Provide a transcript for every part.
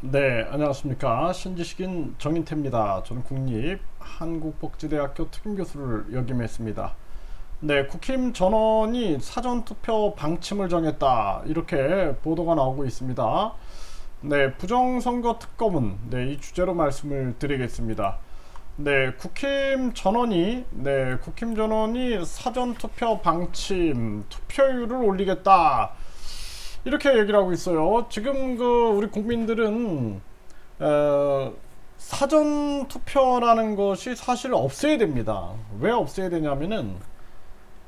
네, 안녕하십니까. 신지식인 정인태입니다. 저는 국립 한국복지대학교 특임교수를 역임했습니다. 네, 국힘 전원이 사전투표 방침을 정했다. 이렇게 보도가 나오고 있습니다. 네, 부정선거 특검은 네, 이 주제로 말씀을 드리겠습니다. 네, 국힘 전원이 네, 국힘 전원이 사전 투표 방침 투표율을 올리겠다. 이렇게 얘기를 하고 있어요. 지금 그 우리 국민들은 어, 사전 투표라는 것이 사실 없애야 됩니다. 왜 없애야 되냐면은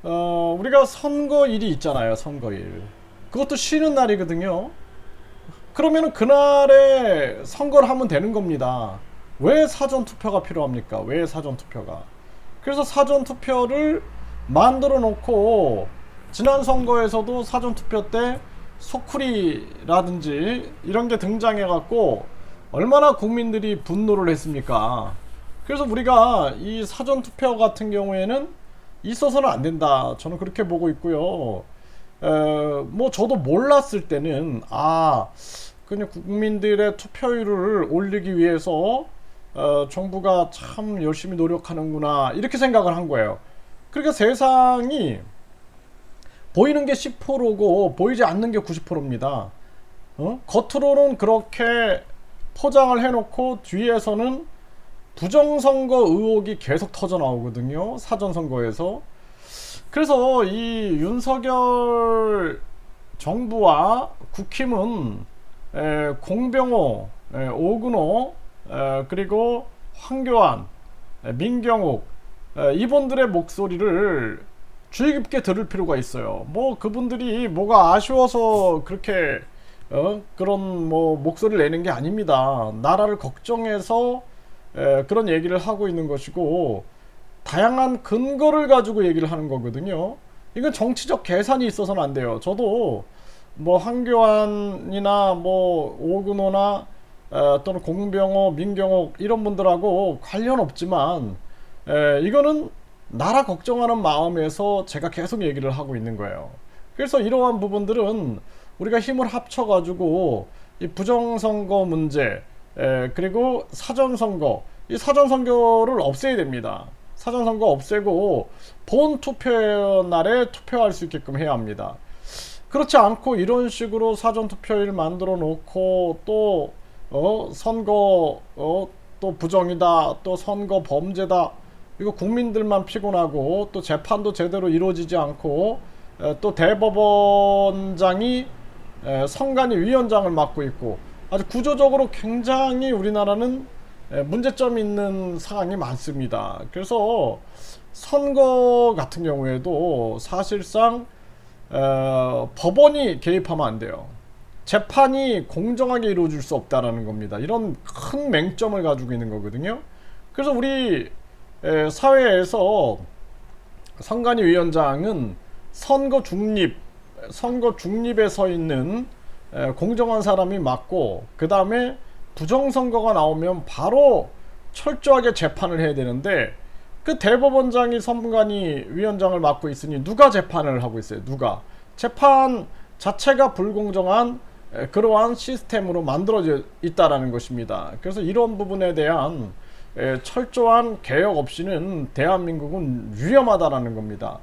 어, 우리가 선거일이 있잖아요. 선거일. 그것도 쉬는 날이거든요. 그러면은 그날에 선거를 하면 되는 겁니다. 왜 사전 투표가 필요합니까? 왜 사전 투표가? 그래서 사전 투표를 만들어 놓고 지난 선거에서도 사전 투표 때 소쿠리라든지 이런 게 등장해 갖고 얼마나 국민들이 분노를 했습니까? 그래서 우리가 이 사전 투표 같은 경우에는 있어서는 안 된다. 저는 그렇게 보고 있고요. 에, 뭐 저도 몰랐을 때는 아 그냥 국민들의 투표율을 올리기 위해서 어, 정부가 참 열심히 노력하는구나 이렇게 생각을 한 거예요. 그러니까 세상이 보이는 게 10%고 보이지 않는 게 90%입니다. 어? 겉으로는 그렇게 포장을 해놓고 뒤에서는 부정선거 의혹이 계속 터져 나오거든요. 사전선거에서. 그래서 이 윤석열 정부와 국힘은 에, 공병호, 에, 오근호, 에, 그리고 황교안, 에, 민경욱 에, 이분들의 목소리를 주의 깊게 들을 필요가 있어요. 뭐 그분들이 뭐가 아쉬워서 그렇게 어? 그런 뭐 목소리를 내는 게 아닙니다. 나라를 걱정해서 에, 그런 얘기를 하고 있는 것이고 다양한 근거를 가지고 얘기를 하는 거거든요. 이건 정치적 계산이 있어서는 안 돼요. 저도 뭐 한교안이나 뭐 오근호나 에, 또는 공병호, 민경호 이런 분들하고 관련 없지만 에, 이거는 나라 걱정하는 마음에서 제가 계속 얘기를 하고 있는 거예요. 그래서 이러한 부분들은 우리가 힘을 합쳐가지고 이 부정선거 문제, 에, 그리고 사전선거, 이 사전선거를 없애야 됩니다. 사전선거 없애고 본 투표 날에 투표할 수 있게끔 해야 합니다. 그렇지 않고 이런 식으로 사전투표일 만들어 놓고 또 어, 선거 어, 또 부정이다 또 선거 범죄다 이거 국민들만 피곤하고 또 재판도 제대로 이루어지지 않고 에, 또 대법원장이 에, 선관위 위원장을 맡고 있고 아주 구조적으로 굉장히 우리나라는 에, 문제점이 있는 상황이 많습니다. 그래서 선거 같은 경우에도 사실상 어, 법원이 개입하면 안 돼요. 재판이 공정하게 이루어질 수 없다라는 겁니다. 이런 큰 맹점을 가지고 있는 거거든요. 그래서 우리 에, 사회에서 선관위 위원장은 선거 중립, 선거 중립에 서 있는 에, 공정한 사람이 맞고 그 다음에 부정선거가 나오면 바로 철저하게 재판을 해야 되는데 그 대법원장이 선관위 위원장을 맡고 있으니 누가 재판을 하고 있어요? 누가 재판 자체가 불공정한 에, 그러한 시스템으로 만들어져 있다라는 것입니다. 그래서 이런 부분에 대한 에, 철저한 개혁 없이는 대한민국은 위험하다라는 겁니다.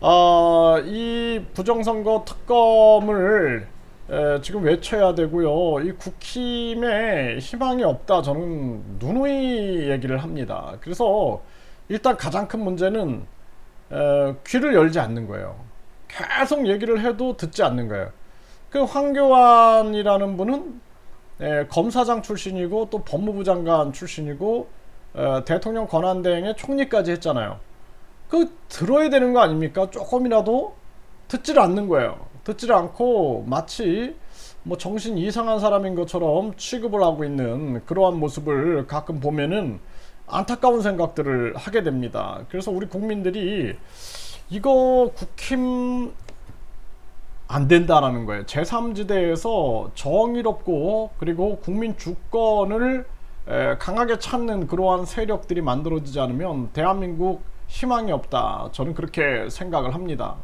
아, 이 부정선거 특검을 에, 지금 외쳐야 되고요. 이 국힘에 희망이 없다. 저는 누누이 얘기를 합니다. 그래서 일단 가장 큰 문제는 에, 귀를 열지 않는 거예요. 계속 얘기를 해도 듣지 않는 거예요. 그 황교안이라는 분은 에, 검사장 출신이고 또 법무부 장관 출신이고 에, 대통령 권한대행의 총리까지 했잖아요. 그 들어야 되는 거 아닙니까? 조금이라도 듣질 않는 거예요. 듣질 않고 마치 뭐 정신 이상한 사람인 것처럼 취급을 하고 있는 그러한 모습을 가끔 보면은 안타까운 생각들을 하게 됩니다. 그래서 우리 국민들이 이거 국힘 안 된다라는 거예요. 제3지대에서 정의롭고 그리고 국민 주권을 에, 강하게 찾는 그러한 세력들이 만들어지지 않으면 대한민국 희망이 없다. 저는 그렇게 생각을 합니다.